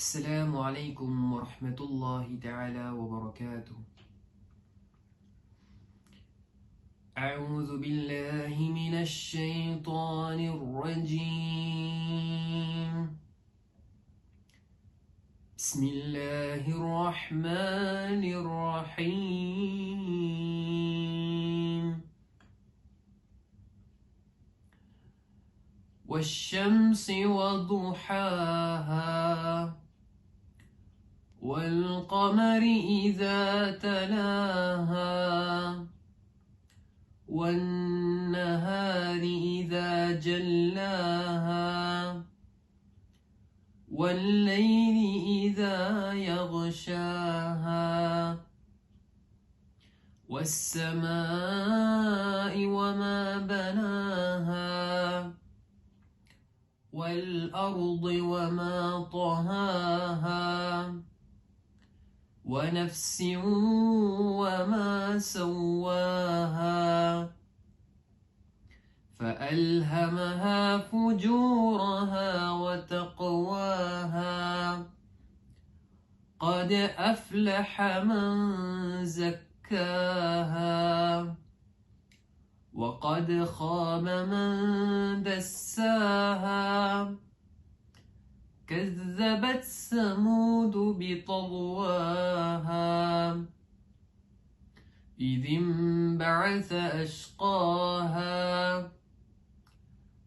السلام عليكم ورحمة الله تعالى وبركاته. أعوذ بالله من الشيطان الرجيم. بسم الله الرحمن الرحيم. والشمس وضحاها. والقمر إذا تلاها والنهار إذا جلاها والليل إذا يغشاها والسماء وما بناها والأرض وما طهاها. ونفس وما سواها فألهمها فجورها وتقواها قد أفلح من زكاها وقد خاب من دساها كذبت ثمود بطغواها. إذ انبعث أشقاها.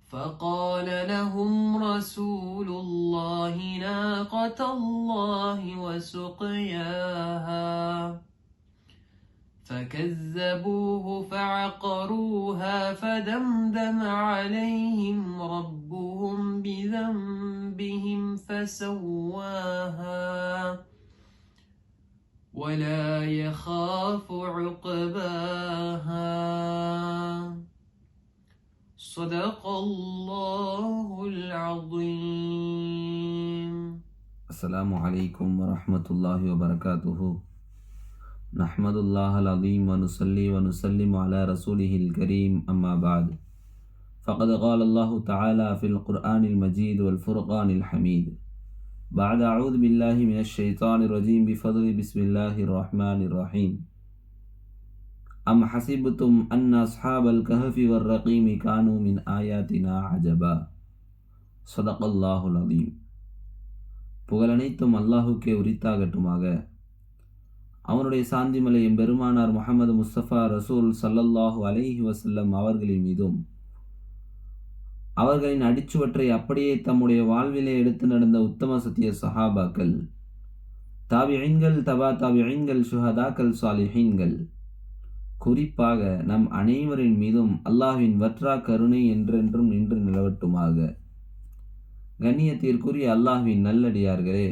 فقال لهم رسول الله ناقة الله وسقياها. فكذبوه فعقروها فدمدم عليهم ربهم بذنبهم فسواها. ولا يخاف عقباها. صدق الله العظيم. السلام عليكم ورحمة الله وبركاته. نحمد الله العظيم ونصلي ونسلم على رسوله الكريم أما بعد فقد قال الله تعالى في القرآن المجيد والفرقان الحميد بعد أعوذ بالله من الشيطان الرجيم بفضل بسم الله الرحمن الرحيم أم حسبتم أن أصحاب الكهف والرقيم كانوا من آياتنا عجبا صدق الله العظيم புகழனைத்தும் அல்லாஹுக்கே உரித்தாகட்டுமாக அவனுடைய சாந்திமலை பெருமானார் முகமது முஸ்தபா ரசூல் சல்லல்லாஹு அலைஹி வசல்லம் அவர்களின் மீதும் அவர்களின் அடிச்சுவற்றை அப்படியே தம்முடைய வாழ்விலே எடுத்து நடந்த உத்தம சத்திய சஹாபாக்கள் தாபிஐன்கள் தபா தாபிஐன்கள் சுஹதாக்கள் சாலிஹீன்கள். குறிப்பாக நம் அனைவரின் மீதும் அல்லாஹின் வற்றா கருணை என்றென்றும் நின்று நிலவட்டுமாக. கண்ணியத்திற்குரிய அல்லாஹ்வின் நல்லடியார்களே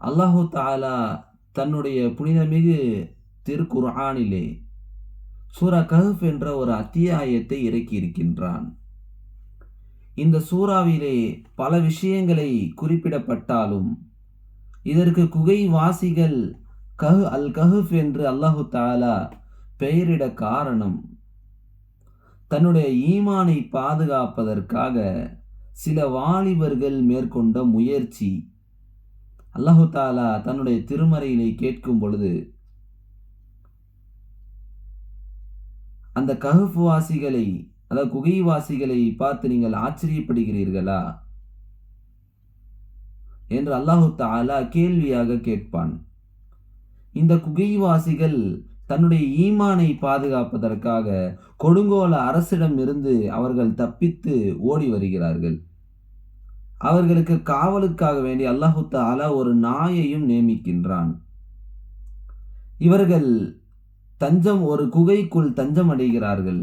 அல்லாஹு தாலா தன்னுடைய புனிதமிகு திருக்குர்ஆனிலே சூரா கஹப் என்ற ஒரு அத்தியாயத்தை இறக்கியிருக்கின்றான். இந்த சூறாவிலே பல விஷயங்களை குறிப்பிடப்பட்டாலும் இதற்கு குகை வாசிகள் கஹ் அல் கஹப் என்று அல்லாஹு தாலா பெயரிட காரணம் தன்னுடைய ஈமானை பாதுகாப்பதற்காக சில வாலிபர்கள் மேற்கொண்ட முயற்சி. அல்லாஹு தாலா தன்னுடைய திருமறையிலே கேட்கும் பொழுது அந்த கஹப் வாசிகளை அதாவது குகைவாசிகளை பார்த்து நீங்கள் ஆச்சரியப்படுகிறீர்களா? என்று அல்லாஹு தாலா கேள்வியாக கேட்பான். இந்த குகைவாசிகள் தன்னுடைய ஈமானை பாதுகாப்பதற்காக கொடுங்கோல அரசிடம் இருந்து அவர்கள் தப்பித்து ஓடி வருகிறார்கள். அவர்களுக்கு காவலுக்காக வேண்டி அல்லாஹு தாலா ஒரு நாயையும் நியமிக்கின்றான். இவர்கள் தஞ்சம் ஒரு குகைக்குள் தஞ்சம் அடைகிறார்கள்.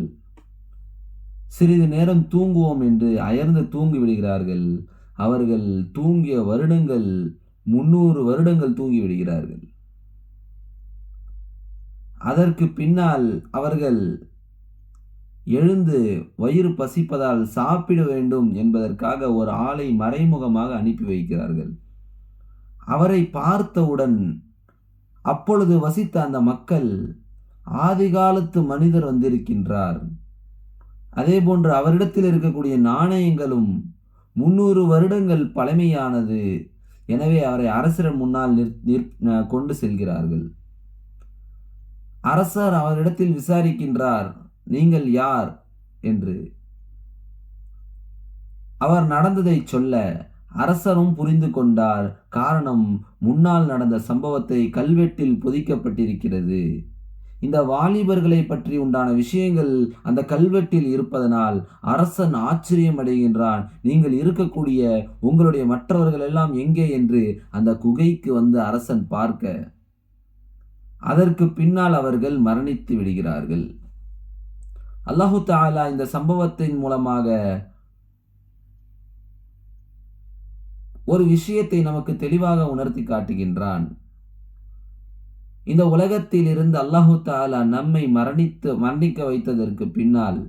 சிறிது நேரம் தூங்குவோம் என்று அயர்ந்து தூங்கி விடுகிறார்கள். அவர்கள் தூங்கிய வருடங்கள் முன்னூறு வருடங்கள் தூங்கி விடுகிறார்கள். அதற்கு பின்னால் அவர்கள் எழுந்து வயிறு பசிப்பதால் சாப்பிட வேண்டும் என்பதற்காக ஒரு ஆளை மறைமுகமாக அனுப்பி வைக்கிறார்கள். அவரை பார்த்தவுடன் அப்பொழுது வசித்த அந்த மக்கள் ஆதிகாலத்து மனிதர் வந்திருக்கின்றார். அதே போன்று அவரிடத்தில் இருக்கக்கூடிய நாணயங்களும் முன்னூறு வருடங்கள் பழமையானது. எனவே அவரை அரசர் முன்னால் நிற் நிற் கொண்டு செல்கிறார்கள். அரசர் அவரிடத்தில் விசாரிக்கின்றார். நீங்கள் யார்? என்று. அவர் நடந்ததை சொல்ல அரசரும் புரிந்து கொண்டார். காரணம் முன்னால் நடந்த சம்பவத்தை கல்வெட்டில் பொதிக்கப்பட்டிருக்கிறது. இந்த வாலிபர்களை பற்றி உண்டான விஷயங்கள் அந்த கல்வெட்டில் இருப்பதனால் அரசன் ஆச்சரியம் அடைகின்றான் நீங்கள் இருக்கக்கூடிய உங்களுடைய மற்றவர்கள் எல்லாம் எங்கே? என்று அந்த குகைக்கு வந்து அரசன் பார்க்க. அதற்கு பின்னால் அவர்கள் மரணித்து விடுகிறார்கள். அல்லாஹு தாலா இந்த சம்பவத்தின் மூலமாக ஒரு விஷயத்தை நமக்கு தெளிவாக உணர்த்தி காட்டுகின்றான். இந்த உலகத்தில் இருந்து அல்லாஹு தாலா நம்மை மரணித்து மரணிக்க வைத்ததற்கு பின்னால்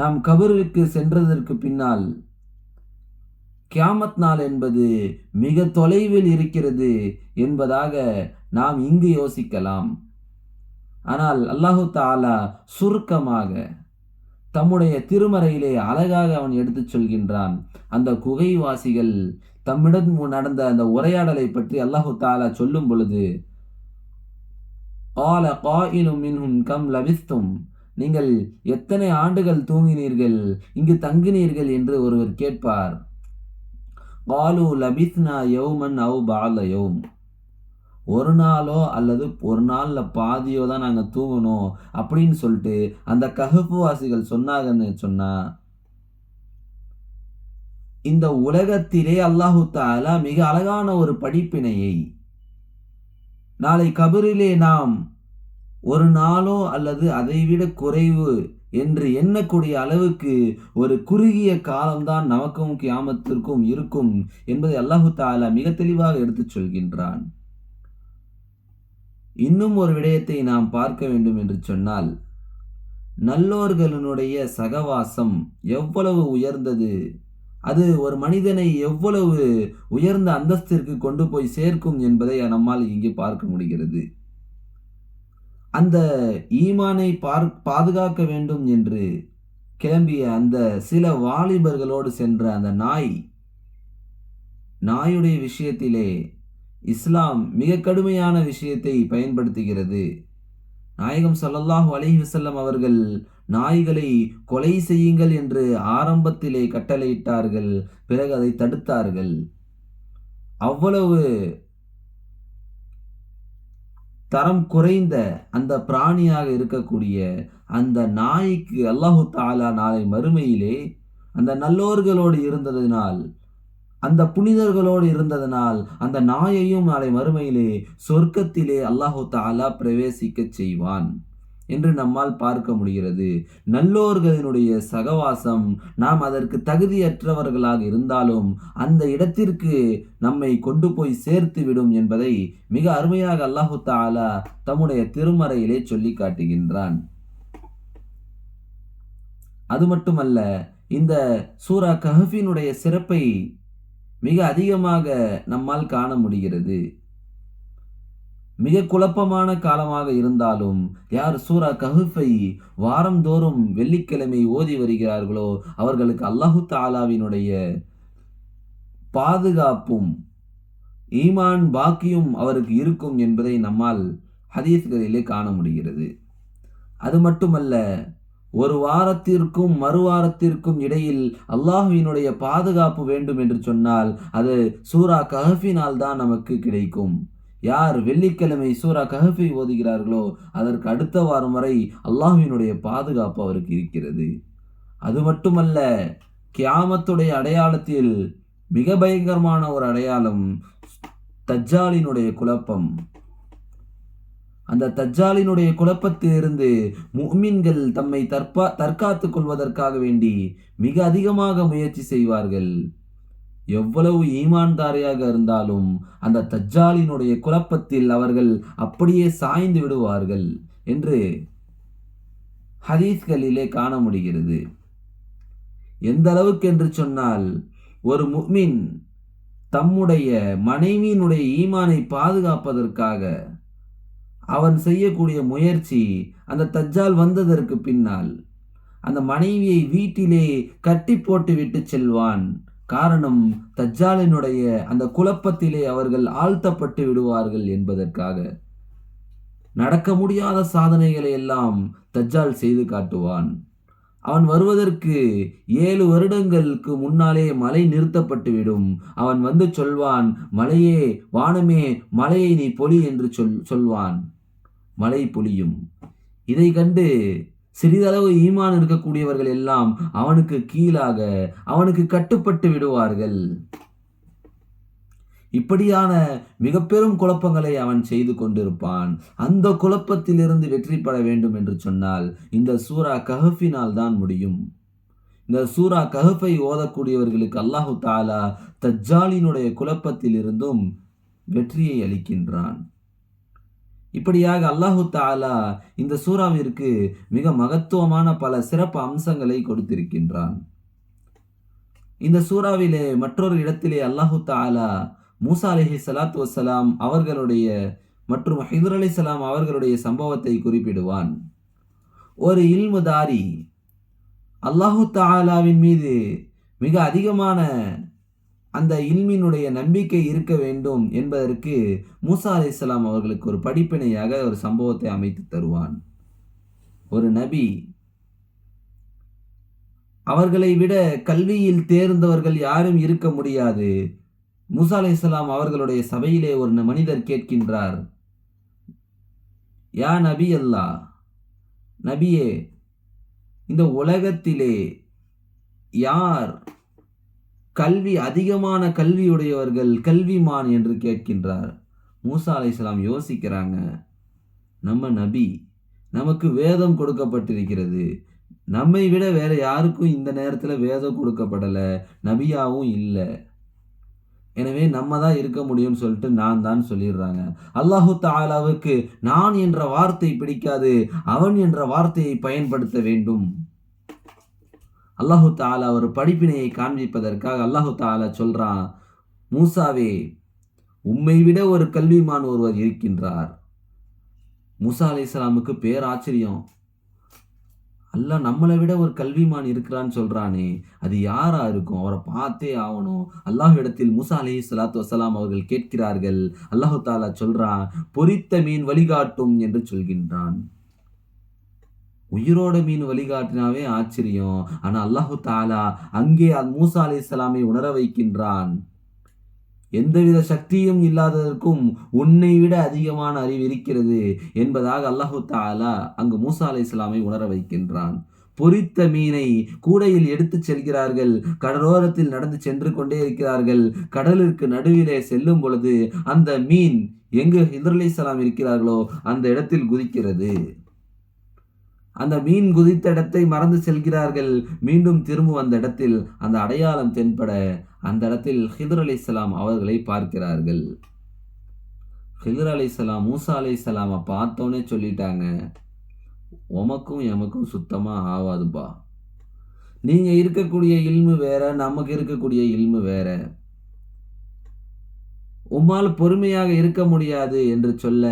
நாம் கபருக்கு சென்றதற்கு பின்னால் கியாமத் நாள் என்பது மிக தொலைவில் இருக்கிறது என்பதாக நாம் இங்கு யோசிக்கலாம். ஆனால் அல்லாஹு தாலா சுருக்கமாக தம்முடைய திருமறையிலே அழகாக அவன் எடுத்துச் சொல்கின்றான். அந்த குகைவாசிகள் தம்மிடம் நடந்த அந்த உரையாடலை பற்றி அல்லாஹு தாலா சொல்லும் பொழுது கால காயிலும் மின்ஹும் கம் லபிஸ்தும் நீங்கள் எத்தனை ஆண்டுகள் தூங்கினீர்கள்? இங்கு தங்கினீர்கள்? என்று ஒருவர் கேட்பார். காலு லபிஸ்னா யௌமன் அவு பால யௌம். ஒரு நாளோ அல்லது ஒரு நாளில் பாதியோ தான் நாங்கள் தூங்கணும் அப்படின்னு சொல்லிட்டு அந்த கஹப்பு வாசிகள் சொன்னாங்கன்னு சொன்னால் இந்த உலகத்திலே அல்லாஹு தாலா மிக அழகான ஒரு படிப்பினையை நாளை கபரிலே நாம் ஒரு நாளோ அல்லது அதைவிட குறைவு என்று எண்ணக்கூடிய அளவுக்கு ஒரு குறுகிய காலம்தான் நமக்கும் கியாமத்திற்கும் இருக்கும் என்பதை அல்லாஹு தாலா மிக தெளிவாக எடுத்துச் சொல்கின்றான். இன்னும் ஒரு விடயத்தை நாம் பார்க்க வேண்டும் என்று சொன்னால் நல்லோர்களுடைய சகவாசம் எவ்வளவு உயர்ந்தது அது ஒரு மனிதனை எவ்வளவு உயர்ந்த அந்தஸ்திற்கு கொண்டு போய் சேர்க்கும் என்பதை நம்மால் இங்கே பார்க்க முடிகிறது. அந்த ஈமானை பார் பாதுகாக்க வேண்டும் என்று கிளம்பிய அந்த சில வாலிபர்களோடு சென்ற அந்த நாய் நாயுடைய விஷயத்திலே இஸ்லாம் மிக கடுமையான விஷயத்தை பயன்படுத்துகிறது. நாயகம் சல்லல்லாஹு அலஹி வசல்லம் அவர்கள் நாய்களை கொலை செய்யுங்கள் என்று ஆரம்பத்திலே கட்டளையிட்டார்கள் பிறகு அதை தடுத்தார்கள். அவ்வளவு தரம் குறைந்த அந்த பிராணியாக இருக்கக்கூடிய அந்த நாய்க்கு அல்லாஹு தாலா நாளை மறுமையிலே அந்த நல்லோர்களோடு இருந்ததினால் அந்த புனிதர்களோடு இருந்ததனால் அந்த நாயையும் நாளை மறுமையிலே சொர்க்கத்திலே அல்லாஹு தாலா பிரவேசிக்க செய்வான் என்று நம்மால் பார்க்க முடிகிறது. நல்லோர்களினுடைய சகவாசம் நாம் அதற்கு தகுதியற்றவர்களாக இருந்தாலும் அந்த இடத்திற்கு நம்மை கொண்டு போய் சேர்த்து விடும் என்பதை மிக அருமையாக அல்லாஹு தாலா தம்முடைய திருமறையிலே சொல்லி காட்டுகின்றான். அது மட்டுமல்ல இந்த சூரா கஹஃபினுடைய சிறப்பை மிக அதிகமாக நம்மால் காண முடிகிறது. மிக குழப்பமான காலமாக இருந்தாலும் யார் சூரா கஹுஃபை வாரந்தோறும் வெள்ளிக்கிழமை ஓதி வருகிறார்களோ அவர்களுக்கு அல்லாஹு தாலாவினுடைய பாதுகாப்பும் ஈமான் பாக்கியும் அவருக்கு இருக்கும் என்பதை நம்மால் ஹதீஸ்களிலே காண முடிகிறது. அது மட்டுமல்ல ஒரு வாரத்திற்கும் மறு வாரத்திற்கும் இடையில் அல்லாஹுவினுடைய பாதுகாப்பு வேண்டும் என்று சொன்னால் அது சூரா கஹஃபினால் தான் நமக்கு கிடைக்கும். யார் வெள்ளிக்கிழமை சூரா கஹஃபை ஓதுகிறார்களோ அதற்கு அடுத்த வாரம் வரை அல்லாஹுவினுடைய பாதுகாப்பு அவருக்கு இருக்கிறது. அது மட்டுமல்ல கியாமத்துடைய அடையாளத்தில் மிக பயங்கரமான ஒரு அடையாளம் தஜ்ஜாலினுடைய குழப்பம். அந்த தஜ்ஜாலினுடைய குழப்பத்திலிருந்து முஹ்மீன்கள் தம்மை தற்பா தற்காத்து கொள்வதற்காக வேண்டி மிக அதிகமாக முயற்சி செய்வார்கள். எவ்வளவு ஈமான்தாரியாக இருந்தாலும் அந்த தஜ்ஜாலினுடைய குழப்பத்தில் அவர்கள் அப்படியே சாய்ந்து விடுவார்கள் என்று ஹதீஸ்களிலே காண முடிகிறது. எந்த அளவுக்கு என்று சொன்னால் ஒரு முக்மின் தம்முடைய மனைவியினுடைய ஈமானை பாதுகாப்பதற்காக அவன் செய்யக்கூடிய முயற்சி அந்த தஜ்ஜால் வந்ததற்கு பின்னால். அந்த மனைவியை வீட்டிலே கட்டி போட்டு விட்டு செல்வான். காரணம் தஜ்ஜாலினுடைய அந்த குழப்பத்திலே அவர்கள் ஆழ்த்தப்பட்டு விடுவார்கள் என்பதற்காக. நடக்க முடியாத சாதனைகளை எல்லாம் தஜ்ஜால் செய்து காட்டுவான். அவன் வருவதற்கு ஏழு வருடங்களுக்கு முன்னாலே மலை நிறுத்தப்பட்டு விடும். அவன் வந்து சொல்வான் மலையே வானமே மலையை நீ பொழி என்று சொல் சொல்வான். மழை பொழியும். இதை கண்டு சிறிதளவு ஈமான் இருக்கக்கூடியவர்கள் எல்லாம் அவனுக்கு கீழாக அவனுக்கு கட்டுப்பட்டு விடுவார்கள். இப்படியான மிக பெரும் குழப்பங்களை அவன் செய்து கொண்டிருப்பான். அந்த குழப்பத்திலிருந்து வெற்றி பெற வேண்டும் என்று சொன்னால் இந்த சூரா கஹஃபினால் தான் முடியும். இந்த சூரா கஹஃபை ஓதக்கூடியவர்களுக்கு அல்லாஹு தாலா தஜ்ஜாலினுடைய குழப்பத்திலிருந்தும் வெற்றியை அளிக்கின்றான். இப்படியாக அல்லாஹு தாலா இந்த சூறாவிற்கு மிக மகத்துவமான பல சிறப்பு அம்சங்களை கொடுத்திருக்கின்றான். இந்த சூறாவிலே மற்றொரு இடத்திலே அல்லாஹு தாலா மூசா அலிஹி சலாத்து வசலாம் அவர்களுடைய மற்றும் ஹைதர் அலி சலாம் அவர்களுடைய சம்பவத்தை குறிப்பிடுவான். ஒரு இல்முதாரி அல்லாஹு தாலாவின் மீது மிக அதிகமான அந்த இல்மினுடைய நம்பிக்கை இருக்க வேண்டும் என்பதற்கு மூசா அலி இஸ்லாம் அவர்களுக்கு ஒரு படிப்பினையாக ஒரு சம்பவத்தை அமைத்து தருவான். ஒரு நபி அவர்களை விட கல்வியில் தேர்ந்தவர்கள் யாரும் இருக்க முடியாது. மூசா அலி இஸ்லாம் அவர்களுடைய சபையிலே ஒரு மனிதர் கேட்கின்றார். யா நபி அல்லா நபியே இந்த உலகத்திலே யார் கல்வி அதிகமான கல்வியுடையவர்கள் கல்விமான் என்று கேட்கின்றார். மூசா இஸ்லாம் யோசிக்கிறாங்க நம்ம நபி நமக்கு வேதம் கொடுக்கப்பட்டிருக்கிறது. நம்மை விட வேற யாருக்கும் இந்த நேரத்தில் வேதம் கொடுக்கப்படலை நபியாவும் இல்லை. எனவே நம்ம தான் இருக்க முடியும்னு சொல்லிட்டு நான் தான் சொல்லிடுறாங்க. அல்லாஹு தாலாவுக்கு நான் என்ற வார்த்தை பிடிக்காது அவன் என்ற வார்த்தையை பயன்படுத்த வேண்டும். அல்லாஹு தாலா ஒரு படிப்பினையை காண்பிப்பதற்காக அல்லாஹு தாலா சொல்கிறான் மூசாவே உம்மை விட ஒரு கல்விமான் ஒருவர் இருக்கின்றார். மூசா அலி இஸ்லாமுக்கு பேராச்சரியம் அல்லாஹ் நம்மளை விட ஒரு கல்விமான் இருக்கிறான்னு சொல்கிறானே அது யாராக இருக்கும்? அவரை பார்த்தே ஆகணும். அல்லாஹ் இடத்தில் மூசா அலி சலாத்து வசலாம் அவர்கள் கேட்கிறார்கள். அல்லாஹு தாலா சொல்கிறான் பொறித்த மீன் வழிகாட்டும் என்று சொல்கின்றான். உயிரோட மீன் வழிகாட்டினாவே ஆச்சரியம். ஆனால் அல்லாஹு தாலா அங்கே மூசா அலி இஸ்லாமை உணர வைக்கின்றான். எந்தவித சக்தியும் இல்லாததற்கும் உன்னை விட அதிகமான அறிவு இருக்கிறது என்பதாக அல்லாஹு தாலா அங்கு மூசா அலி இஸ்லாமை உணர வைக்கின்றான். பொறித்த மீனை கூடையில் எடுத்துச் செல்கிறார்கள் கடலோரத்தில் நடந்து சென்று கொண்டே இருக்கிறார்கள் கடலிற்கு நடுவிலே செல்லும் பொழுது அந்த மீன் எங்கு ஹிதர் அலி இருக்கிறார்களோ அந்த இடத்தில் குதிக்கிறது. அந்த மீன் குதித்த இடத்தை மறந்து செல்கிறார்கள். மீண்டும் திரும்ப வந்த இடத்தில் அந்த அடையாளம் தென்பட அந்த இடத்தில் ஹிதர் அலி இஸ்லாம் அவர்களை பார்க்கிறார்கள். ஹிதர் அலி இஸ்லாம் மூசா அலி இஸ்லாமை பார்த்தோன்னே சொல்லிட்டாங்க உமக்கும் எமக்கும் சுத்தமாக ஆவாதுப்பா. நீங்கள் இருக்கக்கூடிய இல்மு வேற நமக்கு இருக்கக்கூடிய இல்மு வேற. உம்மால் பொறுமையாக இருக்க முடியாது என்று சொல்ல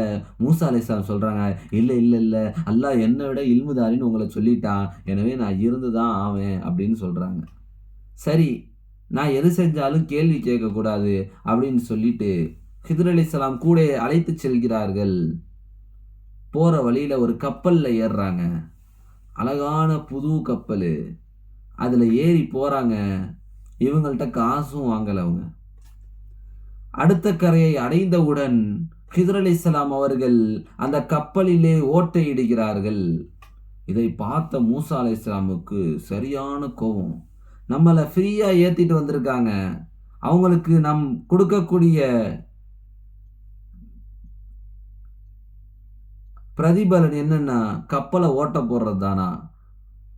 மூசா அலிஸ்லாம் சொல்கிறாங்க இல்லை இல்லை இல்லை அல்லாஹ் என்னை விட இல்முதாரின்னு உங்களை சொல்லிட்டான். எனவே நான் இருந்து தான் ஆவேன் அப்படின்னு சொல்கிறாங்க சரி நான் எது செஞ்சாலும் கேள்வி கேட்கக்கூடாது அப்படின்னு சொல்லிட்டு ஹிதர் அலிஸ்லாம் கூட அழைத்து செல்கிறார்கள். போகிற வழியில் ஒரு கப்பலில் ஏறுறாங்க. அழகான புது கப்பல். அதில் ஏறி போகிறாங்க இவங்கள்ட்ட காசும் வாங்கலை அவங்க. அடுத்த கரையை அடைந்தவுடன் ஹிதர் அலி இஸ்லாம் அவர்கள் அந்த கப்பலிலே ஓட்டையிடுகிறார்கள். இதை பார்த்த மூசா அலி இஸ்லாமுக்கு சரியான கோபம். நம்மளை ஃப்ரீயாக ஏற்றிட்டு வந்திருக்காங்க. அவங்களுக்கு நம் கொடுக்கக்கூடிய பிரதிபலன் என்னென்னா கப்பலை ஓட்ட போடுறது தானா?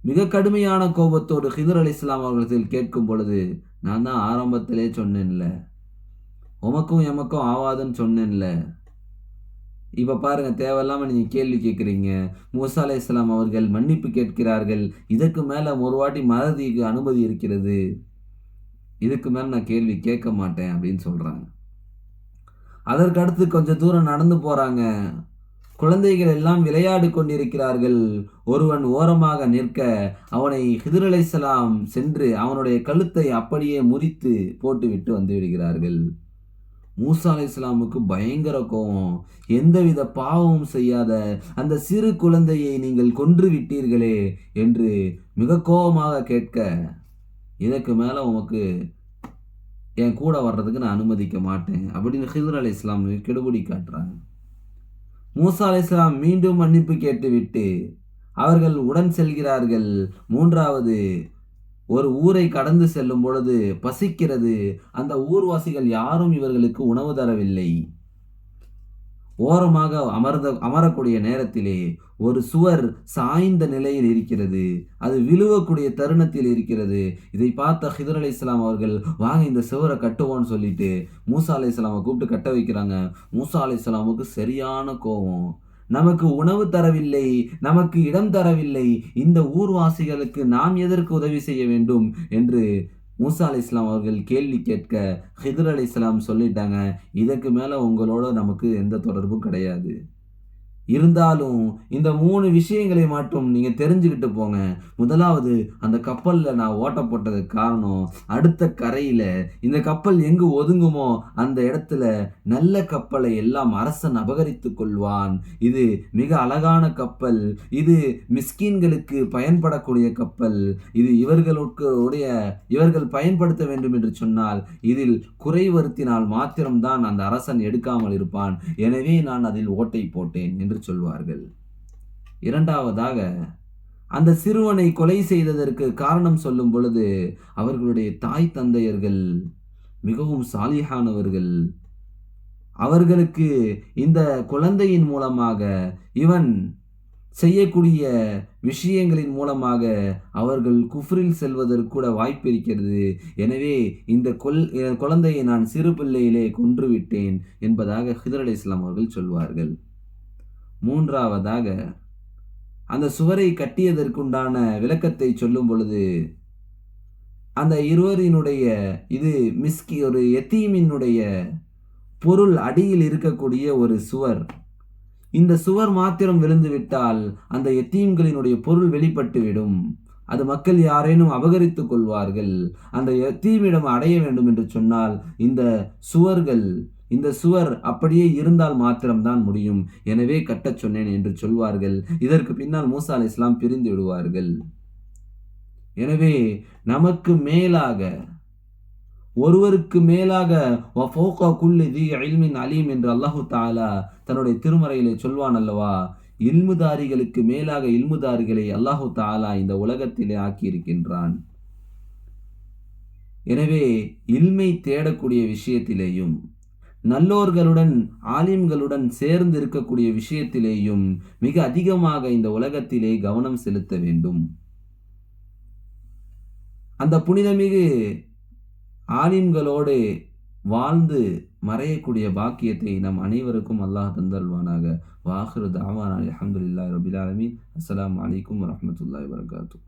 மிக கடுமையான கோபத்தோடு ஹிதர் அலி இஸ்லாம் அவர்கள் கேட்கும் பொழுது நான் தான் ஆரம்பத்திலே சொன்னேன்ல. உமக்கும் எமக்கும் ஆவாதுன்னு சொன்னேன்ல. இப்போ பாருங்கள் தேவையில்லாமல் நீங்கள் கேள்வி கேட்குறீங்க மூசா அலை இஸ்லாம் அவர்கள் மன்னிப்பு கேட்கிறார்கள். இதற்கு மேலே ஒரு வாட்டி மறதிக்கு அனுமதி இருக்கிறது. இதுக்கு மேலே நான் கேள்வி கேட்க மாட்டேன் அப்படின்னு சொல்கிறாங்க அதற்கு அடுத்து கொஞ்சம் தூரம் நடந்து போகிறாங்க குழந்தைகள் எல்லாம் விளையாடி கொண்டிருக்கிறார்கள். ஒருவன் ஓரமாக நிற்க அவனை ஹிதிரலை சென்று அவனுடைய கழுத்தை அப்படியே முறித்து போட்டுவிட்டு வந்து விடுகிறார்கள். மூசா இஸ்லாமுக்கு பயங்கர கோபம் எந்தவித பாவமும் செய்யாத அந்த சிறு குழந்தையை நீங்கள் கொன்று விட்டீர்களே என்று மிக கோபமாக கேட்க இதற்கு மேலே உமக்கு என் கூட வர்றதுக்கு நான் அனுமதிக்க மாட்டேன் அப்படின்னு ஹிதர் அலி இஸ்லாம் கெடுபடி காட்டுறாங்க. மூசா அலி இஸ்லாம் மீண்டும் மன்னிப்பு கேட்டுவிட்டு அவர்கள் உடன் செல்கிறார்கள். மூன்றாவது ஒரு ஊரை கடந்து செல்லும் பொழுது பசிக்கிறது. அந்த ஊர்வாசிகள் யாரும் இவர்களுக்கு உணவு தரவில்லை. ஓரமாக அமர்ந்த அமரக்கூடிய நேரத்திலே ஒரு சுவர் சாய்ந்த நிலையில் இருக்கிறது. அது விழுவக்கூடிய தருணத்தில் இருக்கிறது. இதை பார்த்த ஹிதர் அலி இஸ்லாம் அவர்கள் வாங்க இந்த சுவரை கட்டுவோன்னு சொல்லிட்டு மூசா அலி இஸ்லாமை கூப்பிட்டு கட்ட வைக்கிறாங்க. மூசா அலி இஸ்லாமுக்கு சரியான கோபம். நமக்கு உணவு தரவில்லை நமக்கு இடம் தரவில்லை. இந்த ஊர்வாசிகளுக்கு நாம் எதற்கு உதவி செய்ய வேண்டும் என்று மூசா அலி இஸ்லாம் அவர்கள் கேள்வி கேட்க ஹிதர் அலி இஸ்லாம் சொல்லிட்டாங்க. இதற்கு மேலே உங்களோட நமக்கு எந்த தொடர்பும் கிடையாது. இருந்தாலும் இந்த மூணு விஷயங்களை மட்டும் நீங்கள் தெரிஞ்சுக்கிட்டு போங்க. முதலாவது அந்த கப்பலில் நான் ஓட்ட போட்டதுக்கு காரணம் அடுத்த கரையில் இந்த கப்பல் எங்கு ஒதுங்குமோ அந்த இடத்துல நல்ல கப்பலை எல்லாம் அரசன் அபகரித்து கொள்வான். இது மிக அழகான கப்பல். இது மிஸ்கின்களுக்கு பயன்படக்கூடிய கப்பல். இது இவர்களுக்கு உடைய இவர்கள் பயன்படுத்த வேண்டும் என்று சொன்னால் இதில் குறை வருத்தினால் மாத்திரம்தான் அந்த அரசன் எடுக்காமல் இருப்பான். எனவே நான் அதில் ஓட்டை போட்டேன் என்று சொல்வார்கள். இரண்டாவதாக அந்த சிறுவனை கொலை செய்ததற்கு காரணம் சொல்லும் பொழுது அவர்களுடைய தாய் தந்தையர்கள் மிகவும் சாலிகானவர்கள் அவர்களுக்கு இந்த குழந்தையின் மூலமாக இவன் செய்யக்கூடிய விஷயங்களின் மூலமாக அவர்கள் குஃப்ரில் செல்வதற்கு கூட வாய்ப்பு இருக்கிறது. எனவே இந்த கொல் குழந்தையை நான் சிறு பிள்ளையிலே கொன்றுவிட்டேன் என்பதாக ஹிதர் அலி இஸ்லாம் அவர்கள் சொல்வார்கள். மூன்றாவதாக அந்த சுவரை கட்டியதற்குண்டான விளக்கத்தை சொல்லும் பொழுது அந்த இருவரினுடைய இது மிஸ்கி ஒரு எத்தீமினுடைய பொருள் அடியில் இருக்கக்கூடிய ஒரு சுவர். இந்த சுவர் மாத்திரம் விழுந்துவிட்டால் அந்த எத்தீம்களினுடைய பொருள் வெளிப்பட்டுவிடும் அது மக்கள் யாரேனும் அபகரித்து கொள்வார்கள். அந்த எத்தீமிடம் அடைய வேண்டும் என்று சொன்னால் இந்த சுவர்கள் இந்த சுவர் அப்படியே இருந்தால் மாத்திரம்தான் முடியும். எனவே கட்டச் சொன்னேன் என்று சொல்வார்கள். இதற்கு பின்னால் மூசா அலி இஸ்லாம் பிரிந்து விடுவார்கள். எனவே நமக்கு மேலாக ஒருவருக்கு மேலாக அலீம் என்று அல்லாஹு தாலா தன்னுடைய திருமறையிலே சொல்வான் அல்லவா? இல்முதாரிகளுக்கு மேலாக இல்முதாரிகளை அல்லாஹு தாலா இந்த உலகத்திலே ஆக்கியிருக்கின்றான். எனவே இல்மை தேடக்கூடிய விஷயத்திலேயும் நல்லோர்களுடன் ஆலிம்களுடன் சேர்ந்து இருக்கக்கூடிய விஷயத்திலேயும் மிக அதிகமாக இந்த உலகத்திலே கவனம் செலுத்த வேண்டும். அந்த புனிதமிகு ஆலிம்களோடு வாழ்ந்து மறையக்கூடிய பாக்கியத்தை நம் அனைவருக்கும் அல்லாஹ் தந்தல்வானாக வாஹரு தாவான் அலமதுல்லா ரபில் ஆலமின். அஸ்லாம் வலைக்கம் வரமத்துல்லாய் வரகாத்தூ